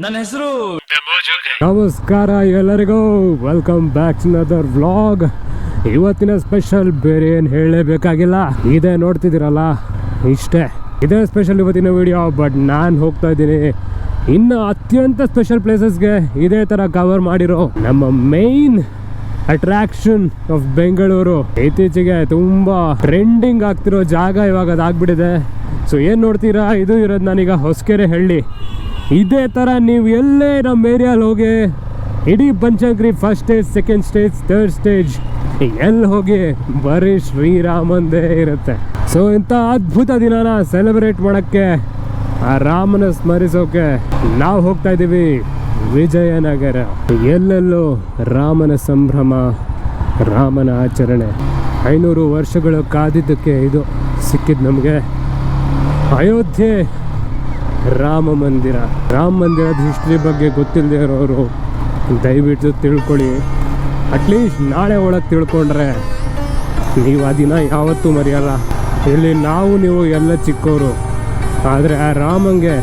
ನನ್ನ ಹೆಸರು ನಮಸ್ಕಾರ ಎಲ್ಲರಿಗೂ. Welcome back to another vlog ಇವತ್ತಿನ ಸ್ಪೆಷಲ್ ಬೇರೆ ಏನು ಹೇಳಲೇಬೇಕಾಗಿಲ್ಲ. ಇದೇ ನೋಡ್ತಿದ್ದೀರಲ್ಲ? ಇಷ್ಟೇ. ಇದೇ ಸ್ಪೆಷಲ್ ಇವತ್ತಿನ ವಿಡಿಯೋ ಬಟ್ ನಾನು ಹೋಗ್ತಾ ಇದ್ದೀನಿ. ಇನ್ನು ಅತ್ಯಂತ ಸ್ಪೆಷಲ್ ಪ್ಲೇಸಸ್ಗೆ ಇದೇ ಥರ ಕವರ್ ಮಾಡಿರೋ ನಮ್ಮ ಮೇನ್ ಅಟ್ರಾಕ್ಷನ್ ಆಫ್ ಬೆಂಗಳೂರು ಇತ್ತೀಚೆಗೆ ತುಂಬ ಟ್ರೆಂಡಿಂಗ್ ಆಗ್ತಿರೋ ಜಾಗ ಇವಾಗ ಅದಾಗ್ಬಿಟ್ಟಿದೆ. ಸೊ ಏನು ನೋಡ್ತೀರಾ? ಇದು ಇರೋದು ನಾನೀಗ ಹೊಸಕೆರೆ ಹಳ್ಳಿ. ಇದೇ ಥರ ನೀವು ಎಲ್ಲೇ ನಮ್ಮ ಏರಿಯಲ್ಲಿ ಹೋಗಿ, ಇಡೀ ಪಂಚಗ್ರಿ first stage second stage third stage ಎಲ್ಲಿ ಹೋಗಿ ಬರೀ ಶ್ರೀರಾಮಂದೇ ಇರುತ್ತೆ. ಸೊ ಇಂಥ ಅದ್ಭುತ ದಿನಾನ ಸೆಲೆಬ್ರೇಟ್ ಮಾಡೋಕ್ಕೆ, ಆ ರಾಮನ ಸ್ಮರಿಸೋಕೆ ನಾವು ಹೋಗ್ತಾ ಇದ್ದೀವಿ ವಿಜಯನಗರ. ಎಲ್ಲೆಲ್ಲೂ ರಾಮನ ಸಂಭ್ರಮ, ರಾಮನ ಆಚರಣೆ. ಐನೂರು ವರ್ಷಗಳು ಕಾದಿದ್ದಕ್ಕೆ ಇದು ಸಿಕ್ಕಿದ್ದು ನಮಗೆ. ಅಯೋಧ್ಯೆ ರಾಮ ಮಂದಿರ. ರಾಮ ಮಂದಿರದ ಹಿಸ್ಟ್ರಿ ಬಗ್ಗೆ ಗೊತ್ತಿಲ್ಲದೆ ಇರೋರು, ದಯವಿಟ್ಟು ತಿಳ್ಕೊಳ್ಳಿ. ಅಟ್ಲೀಸ್ಟ್ ನಾಳೆ ಒಳಗೆ ತಿಳ್ಕೊಂಡ್ರೆ ನೀವು ಆ ದಿನ ಯಾವತ್ತೂ ಮರೆಯಲ್ಲ. ಇಲ್ಲಿ ನಾವು, ನೀವು ಎಲ್ಲ ಚಿಕ್ಕವರು ಆದರೆ ಆ ರಾಮಂಗೆ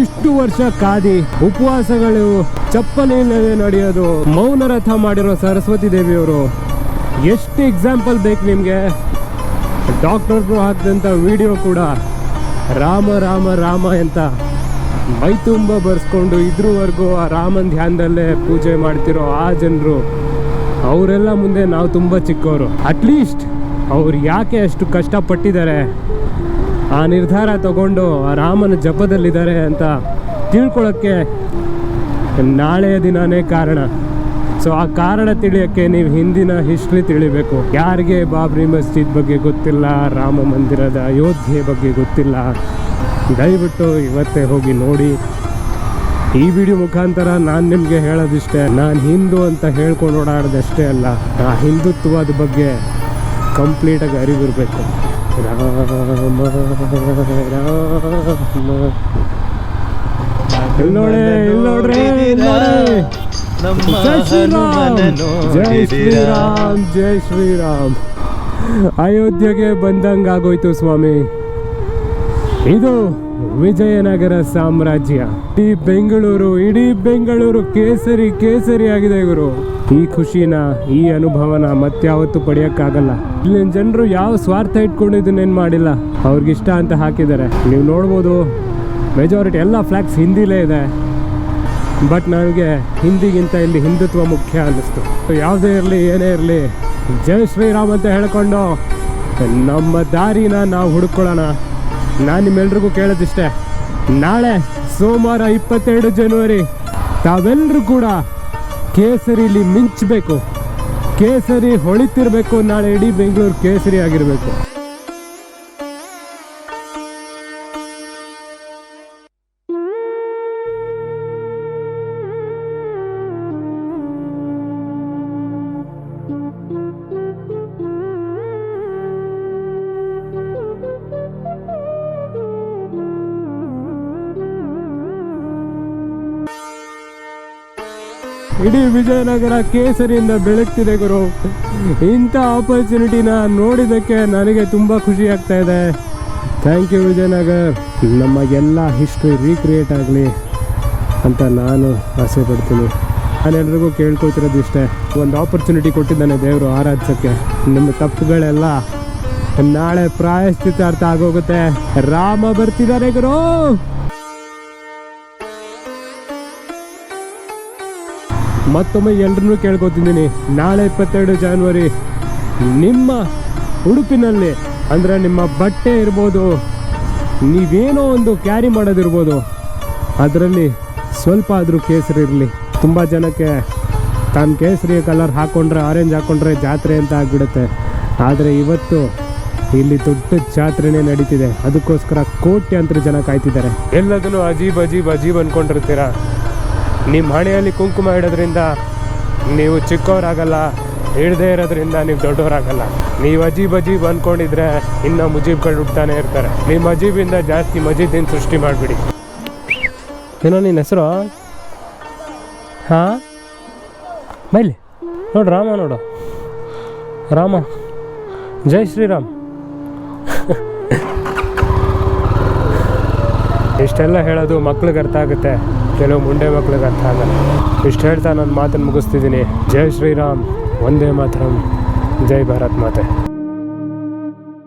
ಇಷ್ಟು ವರ್ಷ ಕಾದಿ ಉಪವಾಸಗಳು ಚಪ್ಪಲಿ ಇಲ್ಲದೆ ನಡೆಯೋದು ಮೌನ ರಥ ಮಾಡಿರೋ ಸರಸ್ವತಿ ದೇವಿಯವರು. ಎಷ್ಟು ಎಕ್ಸಾಂಪಲ್ ಬೇಕು ನಿಮಗೆ? ಡಾಕ್ಟರ್ಗಳು ಹಾಕಿದಂಥ ವಿಡಿಯೋ ಕೂಡ. ರಾಮ ರಾಮ ರಾಮ ಅಂತ ಮೈ ತುಂಬ ಬರ್ಸ್ಕೊಂಡು ಇದ್ರವರೆಗೂ ಆ ರಾಮನ ಧ್ಯಾನದಲ್ಲೇ ಪೂಜೆ ಮಾಡ್ತಿರೋ ಆ ಜನರು, ಅವರೆಲ್ಲ ಮುಂದೆ ನಾವು ತುಂಬ ಚಿಕ್ಕವರು ಅಟ್ಲೀಸ್ಟ್ ಅವ್ರು ಯಾಕೆ ಅಷ್ಟು ಕಷ್ಟಪಟ್ಟಿದ್ದಾರೆ? ಆ ನಿರ್ಧಾರ ತಗೊಂಡು ಆ ರಾಮನ ಜಪದಲ್ಲಿದ್ದಾರೆ ಅಂತ ತಿಳ್ಕೊಳ್ಳೋಕ್ಕೆ ನಾಳೆಯ ದಿನನೇ ಕಾರಣ. ಸೊ ಆ ಕಾರಣ ತಿಳಿಯೋಕ್ಕೆ ನೀವು ಹಿಂದಿನ ಹಿಸ್ಟ್ರಿ ತಿಳಿಬೇಕು. ಯಾರಿಗೆ ಬಾಬ್ರಿ ಮಸ್ಜಿದ್ ಬಗ್ಗೆ ಗೊತ್ತಿಲ್ಲ, ರಾಮ ಮಂದಿರದ ಅಯೋಧ್ಯೆ ಬಗ್ಗೆ ಗೊತ್ತಿಲ್ಲ? ದಯವಿಟ್ಟು ಇವತ್ತೇ ಹೋಗಿ ನೋಡಿ. ಈ ವಿಡಿಯೋ ಮುಖಾಂತರ ನಾನು ನಿಮಗೆ ಹೇಳೋದಿಷ್ಟೇ, ನಾನು ಹಿಂದೂ ಅಂತ ಹೇಳ್ಕೊಂಡು ಓಡಾಡೋದಷ್ಟೇ ಅಲ್ಲ, ಆ ಹಿಂದುತ್ವದ ಬಗ್ಗೆ ಕಂಪ್ಲೀಟಾಗಿ ಅರಿವಿರಬೇಕು. ರಾಮ ರಾಮ. ಇಲ್ಲಿ ನೋಡಿ ನಮ್ಮ ಜೈ ಶ್ರೀರಾಮ್. ಹನುಮನನ್ನು ಜೈ ನೋಡಿದಿರಾ? ಶ್ರೀರಾಮ್ ಜೈ ಶ್ರೀರಾಮ್. ಅಯೋಧ್ಯೆಗೆ ಬಂದಂಗಾಗೋಯ್ತು ಸ್ವಾಮಿ. ಇದು ವಿಜಯನಗರ ಸಾಮ್ರಾಜ್ಯ. ಈ ಬೆಂಗಳೂರು ಇಡೀ ಬೆಂಗಳೂರು ಕೇಸರಿ ಕೇಸರಿ ಆಗಿದೆ ಇವರು ಈ ಖುಷಿನ ಈ ಅನುಭವನ ಮತ್ಯಾವತ್ತೂ ಪಡೆಯೋಕ್ಕಾಗಲ್ಲ. ಇಲ್ಲಿನ ಜನರು ಯಾವ ಸ್ವಾರ್ಥ ಇಟ್ಕೊಂಡು ಇದನ್ನೇನು ಮಾಡಿಲ್ಲ. ಅವ್ರಿಗಿಷ್ಟ ಅಂತ ಹಾಕಿದ್ದಾರೆ. ನೀವು ನೋಡ್ಬೋದು ಮೆಜಾರಿಟಿ ಎಲ್ಲ ಫ್ಲ್ಯಾಗ್ಸ್ ಹಿಂದಿಲೇ ಇದೆ. ಬಟ್ ನನಗೆ ಹಿಂದಿಗಿಂತ ಇಲ್ಲಿ ಹಿಂದುತ್ವ ಮುಖ್ಯ ಅನ್ನಿಸ್ತು. ಯಾವುದೇ ಇರಲಿ, ಏನೇ ಇರಲಿ ಜಯ ಶ್ರೀರಾಮ್ ಅಂತ ಹೇಳ್ಕೊಂಡು ನಮ್ಮ ದಾರಿನ ನಾವು ಹುಡ್ಕೊಳ್ಳೋಣ. ನಾನು ನಿಮ್ಮೆಲ್ರಿಗೂ ಕೇಳೋದಿಷ್ಟೇ. ನಾಳೆ ಸೋಮವಾರ ಇಪ್ಪತ್ತೆರಡು ಜನವರಿ ತಾವೆಲ್ಲರೂ ಕೂಡ ಕೇಸರಿಲಿ ಮಿಂಚಬೇಕು. ಕೇಸರಿ ಹೊಳಿತಿರಬೇಕು ನಾಳೆ ಇಡೀ ಬೆಂಗಳೂರು ಕೇಸರಿ ಆಗಿರಬೇಕು. ಇಡೀ ವಿಜಯನಗರ ಕೇಸರಿಯಿಂದ ಬೆಳಗ್ತಿದೆ ಗುರು. ಇಂಥ ಆಪರ್ಚುನಿಟಿನ ನೋಡಿದ್ದಕ್ಕೆ ನನಗೆ ತುಂಬ ಖುಷಿ ಆಗ್ತಾ ಇದೆ. Thank you Vijayanagar. ನಮಗೆಲ್ಲ ಹಿಸ್ಟ್ರಿ ರೀಕ್ರಿಯೇಟ್ ಆಗಲಿ ಅಂತ ನಾನು ಆಸೆ ಪಡ್ತೀನಿ. ನಾನೆಲ್ರಿಗೂ ಕೇಳ್ಕೊಳ್ತಿರೋದು ಇಷ್ಟೇ. ಒಂದು ಆಪರ್ಚುನಿಟಿ ಕೊಟ್ಟಿದ್ದಾನೆ ದೇವರು ಆರಾಧಿಸೋಕ್ಕೆ. ನಿಮ್ಮ ತಪ್ಪುಗಳೆಲ್ಲ ನಾಳೆ ಪ್ರಾಯಶ್ಚಿತಾರ್ಥ ಆಗೋಗುತ್ತೆ. ರಾಮ ಬರ್ತಿದ್ದಾರೆ ಗುರು. ಮತ್ತೊಮ್ಮೆ ಎಲ್ಲರನ್ನೂ ಕೇಳ್ಕೊತಿದ್ದೀನಿ. ನಾಳೆ ಇಪ್ಪತ್ತೆರಡು ಜಾನ್ವರಿ ನಿಮ್ಮ ಉಡುಪಿನಲ್ಲಿ, ಅಂದರೆ ನಿಮ್ಮ ಬಟ್ಟೆ ಇರ್ಬೋದು, ನೀವೇನೋ ಒಂದು ಕ್ಯಾರಿ ಮಾಡೋದಿರ್ಬೋದು, ಅದರಲ್ಲಿ ಸ್ವಲ್ಪ ಆದರೂ ಕೇಸರಿ ಇರಲಿ. ತುಂಬ ಜನಕ್ಕೆ ತಾನು ಕೇಸರಿ ಕಲರ್ ಹಾಕ್ಕೊಂಡ್ರೆ ಆರೆಂಜ್ ಹಾಕ್ಕೊಂಡ್ರೆ ಜಾತ್ರೆ ಅಂತ ಆಗಿಬಿಡುತ್ತೆ. ಆದರೆ ಇವತ್ತು ಇಲ್ಲಿ ದೊಡ್ಡ ಜಾತ್ರೆನೇ ನಡೀತಿದೆ. ಅದಕ್ಕೋಸ್ಕರ ಕೋಟ್ಯಾಂತರ ಜನ ಕಾಯ್ತಿದ್ದಾರೆ. ಎಲ್ಲದನ್ನು ಅಜೀಬ್ ಅಜೀಬ್ ಅಜೀಬ್ ಅನ್ಕೊಂಡಿರ್ತೀರಾ? ನಿಮ್ಮ ಹಣೆಯಲ್ಲಿ ಕುಂಕುಮ ಇಡೋದ್ರಿಂದ ನೀವು ಚಿಕ್ಕವರಾಗಲ್ಲ ಹಿಡ್ದೇ ಇರೋದ್ರಿಂದ ನೀವು ದೊಡ್ಡವರಾಗಲ್ಲ. ನೀವು ಅಜೀಬ್ ಅಜೀಬ್ ಅಂದ್ಕೊಂಡಿದ್ರೆ ಇನ್ನ ಮುಜೀಬ್ಗಳು ಹುಡ್ತಾನೆ ಇರ್ತಾರೆ. ನಿಮ್ಮ ಅಜೀಬಿಂದ ಜಾಸ್ತಿ ಮಜೀದಿನ ಸೃಷ್ಟಿ ಮಾಡಿಬಿಡಿ. ಏನೋ ನಿನ್ನ ಹೆಸರು? ಹಾಂ? ಬೈಲಿ. ನೋಡು ರಾಮ ನೋಡು. ರಾಮ. ಜೈ ಶ್ರೀರಾಮ್. ಇಷ್ಟೆಲ್ಲ ಹೇಳೋದು ಮಕ್ಳಿಗೆ ಅರ್ಥ ಆಗುತ್ತೆ. ಕೆಲವು ಮುಂಡೆ ಮಕ್ಳಿಗೆ ಅರ್ಥ ಆಗಲ್ಲ. ಇಷ್ಟು ಹೇಳ್ತಾ ನನ್ನ ಮಾತನ್ನು ಮುಗಿಸ್ತಿದ್ದೀನಿ ಜೈ ಶ್ರೀರಾಮ್. ಒಂದೇ ಮಾತರಂ. ಜೈ ಭಾರತ್ ಮಾತೆ.